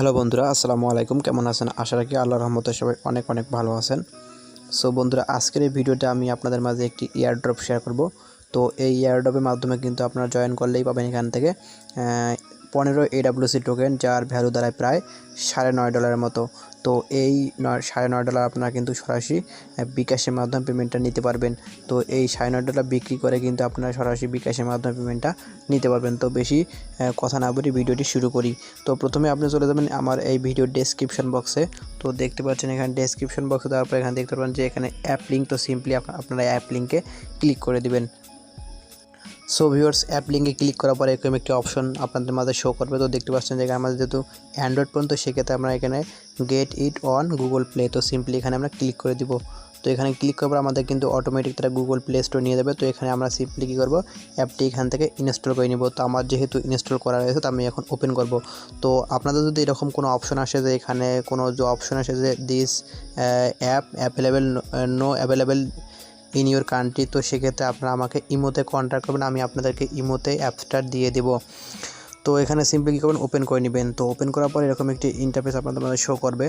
Hello বন্ধুরা, আসসালামু আলাইকুম। কেমন আছেন? আশা রাখি আল্লাহ রহমতে সবাই অনেক অনেক ভালো আছেন। সো বন্ধুরা, আজকের এই ভিডিওতে আমি আপনাদের মাঝে একটি এয়ারড্রপ শেয়ার করব। তো এই এয়ারড্রপের মাধ্যমে কিন্তু আপনারা জয়েন করলেই পাবেন এখান থেকে পনেরো এডাব্লিউসি টোকেন যার ভ্যালু দাঁড়ায় প্রায় সাড়ে নয় ডলারের মতো। তো এই নয়, সাড়ে নয় ডলার আপনারা কিন্তু সরাসরি বিকাশের মাধ্যমে পেমেন্টটা নিতে পারবেন। তো এই সাড়ে নয় ডলার বিক্রি করে কিন্তু আপনারা সরাসরি বিকাশের মাধ্যমে পেমেন্টটা নিতে পারবেন। তো বেশি কথা না বলি ভিডিওটি শুরু করি। তো প্রথমে আপনি চলে যাবেন আমার এই ভিডিও ডেসক্রিপশন বক্সে তো দেখতে পাচ্ছেন এখানে ডেসক্রিপশন বক্সে দেওয়ার পর এখানে দেখতে পাবেন যে এখানে অ্যাপ লিঙ্ক তো সিম্পলি আপনারা অ্যাপ লিঙ্কে ক্লিক করে দিবেন। সো ভিউয়ার্স অ্যাপ লিঙ্কে ক্লিক করার পরে এরকম একটি অপশন আপনাদের মাঝে শো করবে। তো দেখতে পাচ্ছেন যে আমাদের যেহেতু অ্যান্ড্রয়েড পর্যন্ত সেক্ষেত্রে আমরা এখানে get it on Google Play তো সিম্পলি এখানে আমরা ক্লিক করে দিব। তো এখানে ক্লিক করার পর আমাদের কিন্তু অটোমেটিক তারা গুগল প্লে স্টোর নিয়ে যাবে। তো এখানে আমরা সিম্পলি কী করব? অ্যাপটি এখান থেকে ইনস্টল করে নিব। তো আমার যেহেতু ইনস্টল করা রয়েছে, তো আমি এখন ওপেন করব। তো আপনাদের যদি এরকম কোনো অপশন আসে যে এখানে কোনো যে অপশন আসে যে this app available no available in your country তো সেক্ষেত্রে আপনারা আমাকে ইমোতে কন্ট্যাক্ট করবেন, আমি আপনাদেরকে ইমোতে অ্যাপসটা দিয়ে দেব। তো এখানে সিম্পলি কী করবেন? ওপেন করে নেবেন। তো ওপেন করার পর এরকম একটি ইন্টারফেস আপনাদের মধ্যে শো করবে।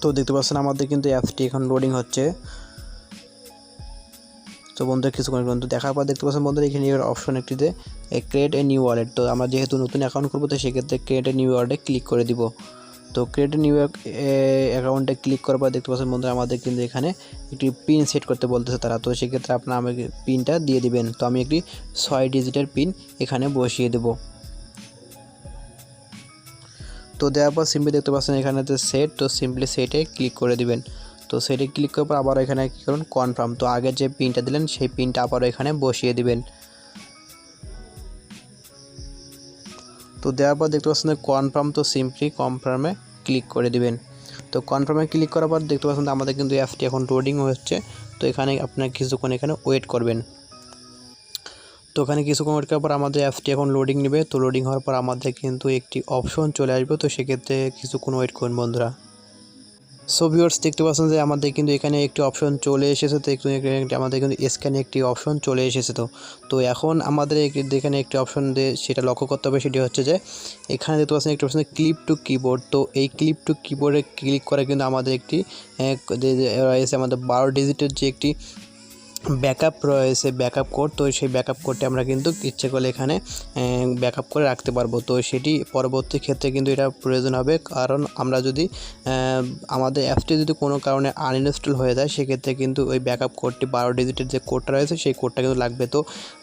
তো দেখতে পাচ্ছেন আমাদের কিন্তু অ্যাপসটি এখন লোডিং হচ্ছে। তো বন্ধুরা কিছুক্ষণ কিন্তু দেখার পর দেখতে পাচ্ছেন বন্ধুরা, এখানে অপশন একটিতে ক্রিয়েট এ নিউ ওয়ালেট তো আমরা যেহেতু নতুন অ্যাকাউন্ট করব তো সেক্ষেত্রে ক্রিয়েট এ নিউ ওয়ালেটে ক্লিক করে দিব। তো ক্রিয়েট নিউ অ্যাকাউন্টে ক্লিক করার পর দেখতে পাচ্ছেন বন্ধুরা, আমাদের কিন্তু এখানে একটি পিন সেট করতে বলতেছে তারা। তো সেক্ষেত্রে আপনারা আমাকে পিনটা দিয়ে দিবেন। তো আমি একটি ছয় ডিজিটের পিন এখানে বসিয়ে দেব। তো দেওয়ার পর সিম্পলি দেখতে পাচ্ছেন এখানে সেট তো সিম্পলি সেটে ক্লিক করে দিবেন। তো সেটে ক্লিক করার পর আবার এখানে কী করুন কনফার্ম তো আগে যে পিনটা দিলেন, সেই পিনটা আবারও এখানে বসিয়ে দিবেন। তো দেওয়ার পর দেখতে পাচ্ছেন কনফার্ম তো সিম্পলি কনফার্মে ক্লিক করে দিবেন। তো কনফার্মে ক্লিক করার পর দেখতে পাচ্ছেন আমাদের কিন্তু অ্যাপটি এখন লোডিং হচ্ছে। তো এখানে আপনার কিছুক্ষণ এখানে ওয়েট করবেন। তো এখানে কিছুক্ষণ ওয়েট করার পর আমাদের অ্যাপটি এখন লোডিং নেবে। তো লোডিং হওয়ার পর আমাদের কিন্তু একটি অপশন চলে আসবে। তো সেক্ষেত্রে কিছুক্ষণ ওয়েট করুন বন্ধুরা। সো ভিউয়ার্স দেখতে পাচ্ছেন যে আমাদের কিন্তু এখানে একটি অপশন চলে এসেছে, তো একটু আমাদের কিন্তু স্ক্যানে একটি অপশন চলে এসেছে তো। তো এখন আমাদের এখানে একটি অপশন দিয়ে সেটা লক্ষ্য করতে হবে, সেটি হচ্ছে যে এখানে দেখতে পাচ্ছেন একটি অপশন ক্লিপ টু কিবোর্ড তো এই ক্লিপ টু কিবোর্ডে ক্লিক করে কিন্তু আমাদের একটি রয়েছে আমাদের বারো ডিজিটের যে একটি ব্যাকআপ রয়েছে, ব্যাকআপ কোড। তো সেই ব্যাকআপ কোডটি আমরা কিন্তু ইচ্ছে করলে এখানে ব্যাকআপ করে রাখতে পারব। তো সেটি পরবর্তী ক্ষেত্রে কিন্তু এটা প্রয়োজন হবে। কারণ আমরা যদি আমাদের অ্যাপটি যদি কোনো কারণে আনইনস্টল হয়ে যায়, সেক্ষেত্রে কিন্তু ওই ব্যাকআপ কোডটি বারো ডিজিটের যে কোডটা রয়েছে, সেই কোডটা কিন্তু লাগবে। তো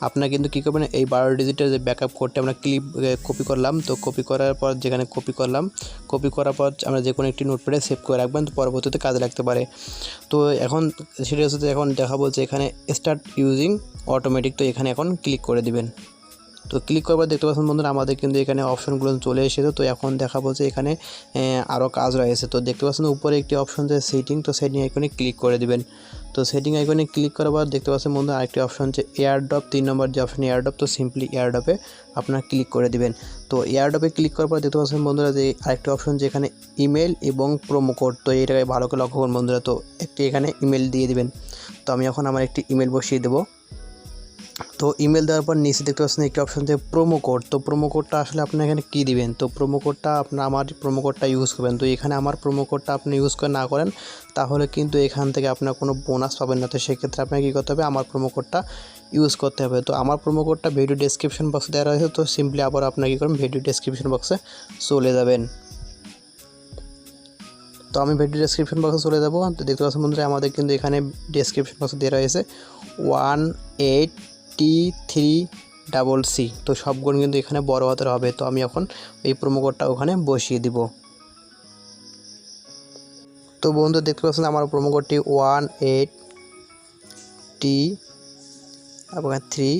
আপনারা কিন্তু কী করবেন, এই বারো ডিজিটের যে ব্যাকআপ কোডটি আমরা ক্লিপ কপি করলাম। তো কপি করার পর যেখানে কপি করলাম, কপি করার পর আমরা যে কোনো একটি নোটপ্যাডে সেভ করে রাখবেন। তো পরবর্তীতে কাজে লাগতে পারে। তো এখন সেটা হচ্ছে এখন দেখা বলছে এখানে স্টার্ট ইউজিং অটোমেটিক তো এখানে এখন ক্লিক করে দিবেন। তো ক্লিক করবার দেখতে পাচ্ছেন বন্ধুরা, আমাদের কিন্তু এখানে অপশনগুলো চলে এসেছে। তো এখন দেখা বলছে এখানে আরও কাজ রয়েছে। তো দেখতে পাচ্ছেন উপরে একটি অপশন যে সেটিং তো সেটিং আইকনে ক্লিক করে দিবেন। তো সেটিং আইকনে ক্লিক করার পর দেখতে পাচ্ছেন বন্ধু আরেকটি অপশন যে এয়ারড্রপ তিন নম্বর যে অপশন এয়ারড্রপ তো সিম্পলি এয়ারড্রপে আপনারা ক্লিক করে দিবেন। তো এয়ারড্রপে ক্লিক করার পর দেখতে পাচ্ছেন বন্ধুরা যে আরেকটি অপশন যে এখানে ইমেল এবং প্রোমো কোড তো এটাকে ভালো করে লক্ষ্য করুন বন্ধুরা। তো একটি এখানে ইমেল দিয়ে দিবেন। তো আমি এখন আমার একটি ইমেল বসিয়ে দেবো। তো ইমেল দেওয়ার পর নিচে দেখতে পাচ্ছেন একটি অপশন থেকে প্রোমো কোড তো প্রোমো কোডটা আসলে আপনি এখানে কী দিবেন? তো প্রোমো কোডটা আপনার আমার প্রোমো কোডটা ইউজ করবেন। তো এখানে আমার প্রোমো কোডটা আপনি ইউজ করে না করেন, তাহলে কিন্তু এখান থেকে আপনার কোনো বোনাস পাবেন না। তো সেক্ষেত্রে আপনাকে কী করতে হবে? আমার প্রোমো কোডটা ইউজ করতে হবে। তো আমার প্রোমো কোডটা ভিডিও ডেসক্রিপশন বক্সে দেওয়া রয়েছে। তো সিম্পলি আবার আপনার কী করবেন? ভিডিও ডেসক্রিপশন বক্সে চলে যাবেন। তো আমি ভিডিও ডেসক্রিপশন বক্সে চলে যাব। তো দেখতে পাচ্ছেন বন্ধুরা, আমাদের কিন্তু এখানে ডেসক্রিপশন বক্সে দেওয়া রয়েছে one eight T three double C তো সবগুলো কিন্তু এখানে বড় হাতের হবে। তো আমি এখন এই প্রোমো কোডটা ওখানে বসিয়ে দিব। তো বন্ধু দেখতে পাচ্ছেন আমার প্রোমো কোডটি ওয়ান এইট টি এবং থ্রি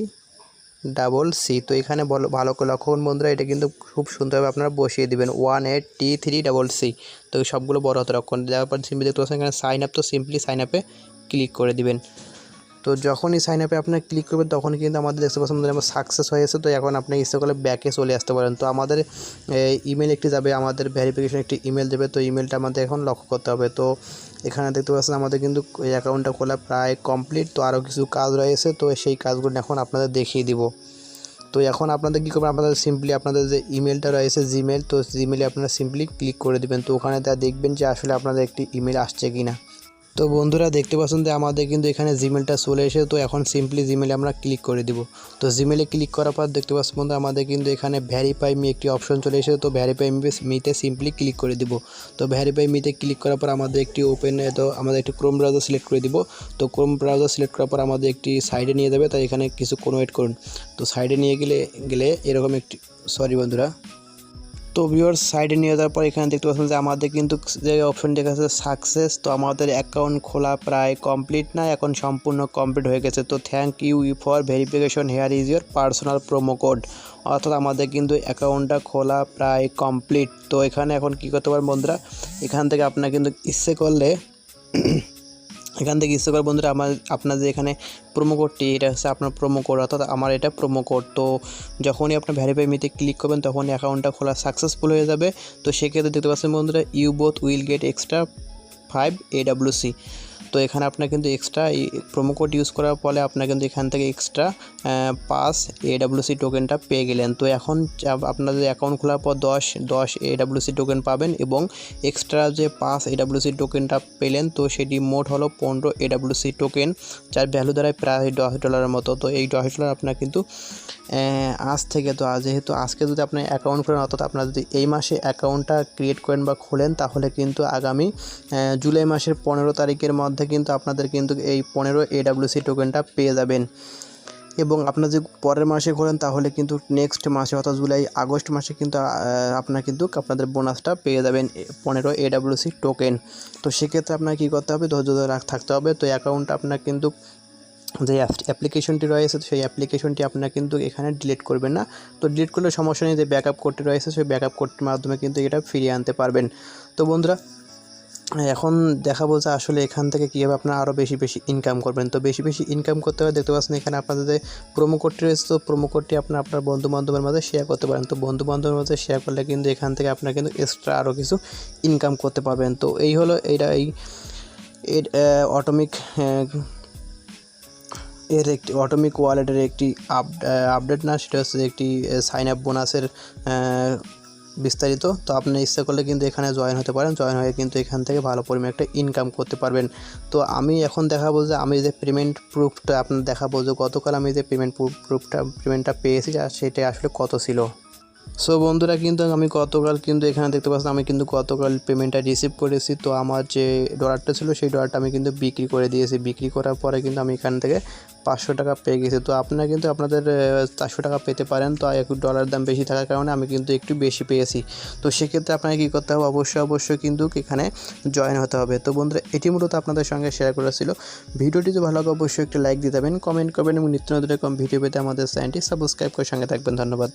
ডাবল সি। তো এখানে বলো, ভালো করে লক্ষ্য বন্ধুরা, এটা কিন্তু খুব সুন্দরভাবে আপনারা বসিয়ে দিবেন। One eight T three double C. তো সবগুলো বড় হাতের অক্ষর। দেওয়ার পর সিম্পলি দেখতে পাচ্ছেন এখানে সাইন আপ তো সিম্পলি সাইন আপে ক্লিক করে দিবেন। তো যখনই সাইন আপে আপনার ক্লিক করবেন তখন কিন্তু আমাদের দেখতে পাচ্ছেন আমার সাকসেস হয়ে গেছে তো এখন আপনি ইচ্ছে ব্যাকে চলে আসতে পারেন। তো আমাদের ইমেল একটি যাবে, আমাদের ভেরিফিকেশন একটি ইমেল দেবে। তো ইমেলটা আমাদের এখন লক্ষ্য করতে হবে। তো এখানে দেখতে পাচ্ছেন আমাদের কিন্তু এই অ্যাকাউন্টটা খোলা প্রায় কমপ্লিট তো আরও কিছু কাজ রয়েছে, তো সেই কাজগুলো এখন আপনাদের দেখিয়ে দিব। তো এখন আপনাদের কী করবেন, আপনাদের সিম্পলি আপনাদের যে ইমেলটা রয়েছে জিমেল তো জিমেলে আপনারা সিম্পলি ক্লিক করে দেবেন। তো ওখানে তা দেখবেন যে আসলে আপনাদের একটি ইমেল আসছে কি না তো বন্ধুরা দেখতে পাচ্ছেন যে আমাদের কিন্তু এখানে জিমেলটা চলে এসে তো এখন সিম্পলি জিমেলে আমরা ক্লিক করে দিব। তো জিমেলে ক্লিক করার পর দেখতে পাচ্ছেন বন্ধু আমাদের কিন্তু এখানে ভ্যারিফাই মি একটি অপশন চলে এসেছে। তো ভ্যারিফাই মিতে সিম্পলি ক্লিক করে দিব। তো ভ্যারিফাই মিতে ক্লিক করার পর আমাদের একটি ওপেন তো আমাদের একটি ক্রোম ব্রাউজার সিলেক্ট করে দিব। তো ক্রোম ব্রাউজার সিলেক্ট করার পর আমাদের একটি সাইডে নিয়ে যাবে। তাই এখানে কিছু কোনো ওয়েট করুন। তো সাইডে নিয়ে গেলে গেলে এরকম একটি সরি বন্ধুরা। তো ভিউয়ার সাইডে নিয়ে যাওয়ার পর এখানে দেখতে পাচ্ছেন যে আমাদের কিন্তু যে অপশন দেখা যাচ্ছে সাকসেস তো আমাদের অ্যাকাউন্ট খোলা প্রায় কমপ্লিট না, এখন সম্পূর্ণ কমপ্লিট হয়ে গেছে। তো thank you for verification here is your personal promo code অর্থাৎ আমাদের কিন্তু অ্যাকাউন্টটা খোলা প্রায় কমপ্লিট তো এখানে এখন কী করতে পারেন বন্ধুরা? এখান থেকে আপনার কিন্তু ইচ্ছে করলে এখান থেকে ইচ্ছে বন্ধুরা আমার আপনার যে এখানে প্রোমো কোডটি এটা হচ্ছে আপনার প্রোমো কোড অর্থাৎ আমার এটা প্রোমো কোড তো যখনই আপনার ভ্যারিফাই মিতে ক্লিক করবেন, তখনই অ্যাকাউন্টটা খোলা সাকসেসফুল হয়ে যাবে। তো সেক্ষেত্রে দেখতে পাচ্ছেন বন্ধুরা you both will get extra five AWC তো এখানে আপনার কিন্তু এক্সট্রা এই প্রোমো কোড ইউজ করার ফলে আপনার কিন্তু এখান থেকে এক্সট্রা পাস এডাব্লিউসি টোকেনটা পেয়ে গেলেন। তো এখন আপনাদের অ্যাকাউন্ট খোলার পর দশ দশ এডাব্লিউসি টোকেন পাবেন এবং এক্সট্রা যে পাস এডাব্লিউসি টোকেনটা পেলেন, তো সেটি মোট হলো পনেরো এডাব্লিউসি টোকেন যার ভ্যালু দাঁড়ায় প্রায় দশ ডলারের মতো। তো এই দশ ডলার আপনার কিন্তু আজ থেকে তো আজ যেহেতু আজকে যদি আপনি অ্যাকাউন্ট করেন অর্থাৎ আপনার যদি এই মাসে অ্যাকাউন্টটা ক্রিয়েট করেন বা খোলেন, তাহলে কিন্তু আগামী জুলাই মাসের পনেরো তারিখের মধ্যে কিন্তু আপনাদের কিন্তু এই পনেরো এডাব্লিউসি টোকেনটা পেয়ে যাবেন। এবং আপনার যদি পরের মাসে খোলেন তাহলে কিন্তু নেক্সট মাসে অর্থাৎ জুলাই, আগস্ট মাসে কিন্তু আপনার কিন্তু আপনাদের বোনাসটা পেয়ে যাবেন পনেরো এডাব্লিউসি টোকেন তো সেক্ষেত্রে আপনার কী করতে হবে? ধৈর্য ধরে থাকতে হবে। তো অ্যাকাউন্টটা আপনার কিন্তু যে অ্যাপ্লিকেশনটি রয়েছে সেই অ্যাপ্লিকেশনটি আপনার কিন্তু এখানে ডিলিট করবেন না। তো ডিলিট করলে সমস্যা নেই, যে ব্যাকআপ কোডটি রয়েছে, সেই ব্যাকআপ কোডটির মাধ্যমে কিন্তু এটা ফিরিয়ে আনতে পারবেন। তো বন্ধুরা এখন দেখাবো যে আসলে এখান থেকে কীভাবে আপনারা আরও বেশি বেশি ইনকাম করবেন। তো বেশি বেশি ইনকাম করতে হবে দেখতে পাচ্ছেন এখানে আপনাদের প্রোমো কোডটি রয়েছে, তো প্রোমো কোডটি আপনার আপনার বন্ধু বান্ধবের মাঝে শেয়ার করতে পারেন। তো বন্ধু বান্ধবের মাঝে শেয়ার করলে কিন্তু এখান থেকে আপনার কিন্তু এক্সট্রা আরও কিছু ইনকাম করতে পারবেন। তো এই হলো এইটা, এই অটোমিক এর একটি অটোমিক ওয়ালেটের একটি আপ আপডেট না, সেটা হচ্ছে একটি সাইন আপ বোনাসের বিস্তারিত। তো আপনি ইচ্ছা করলে কিন্তু এখানে জয়েন হতে পারেন। জয়েন হয়ে কিন্তু এখান থেকে ভালো পরিমাণে একটা ইনকাম করতে পারবেন। তো আমি এখন দেখাবো যে আমি যে পেমেন্ট প্রুফটা আপনার দেখাবো যে গতকাল আমি যে পেমেন্ট প্রুফটা পেমেন্টটা পেয়েছি সেটা আসলে কত ছিল। সো বন্ধুরা, কিন্তু আমি গতকাল কিন্তু এখানে দেখতে পাচ্ছি আমি কিন্তু গতকাল পেমেন্টটা রিসিভ করেছি। তো আমার যে ডলারটা ছিল, সেই ডলারটা আমি কিন্তু বিক্রি করে দিয়েছি। বিক্রি করার পরে কিন্তু আমি এখান থেকে পাঁচশো টাকা পেয়ে গেছি। তো আপনারা কিন্তু আপনাদের চারশো টাকা পেতে পারেন। তো একটু ডলার দাম বেশি থাকার কারণে আমি কিন্তু একটু বেশি পেয়েছি। তো সেক্ষেত্রে আপনাকে কী করতে হবে? অবশ্যই অবশ্যই কিন্তু এখানে জয়েন হতে হবে। তো বন্ধুরা, এটি মূলত আপনাদের সঙ্গে শেয়ার করেছিল ভিডিওটি যদি ভালো লাগে, অবশ্যই একটি লাইক দিতে পারেন কমেন্ট করবেন এবং নিত্য নতুন এরকম ভিডিও পেতে আমাদের চ্যানেলটি সাবস্ক্রাইব করে সঙ্গে থাকবেন। ধন্যবাদ।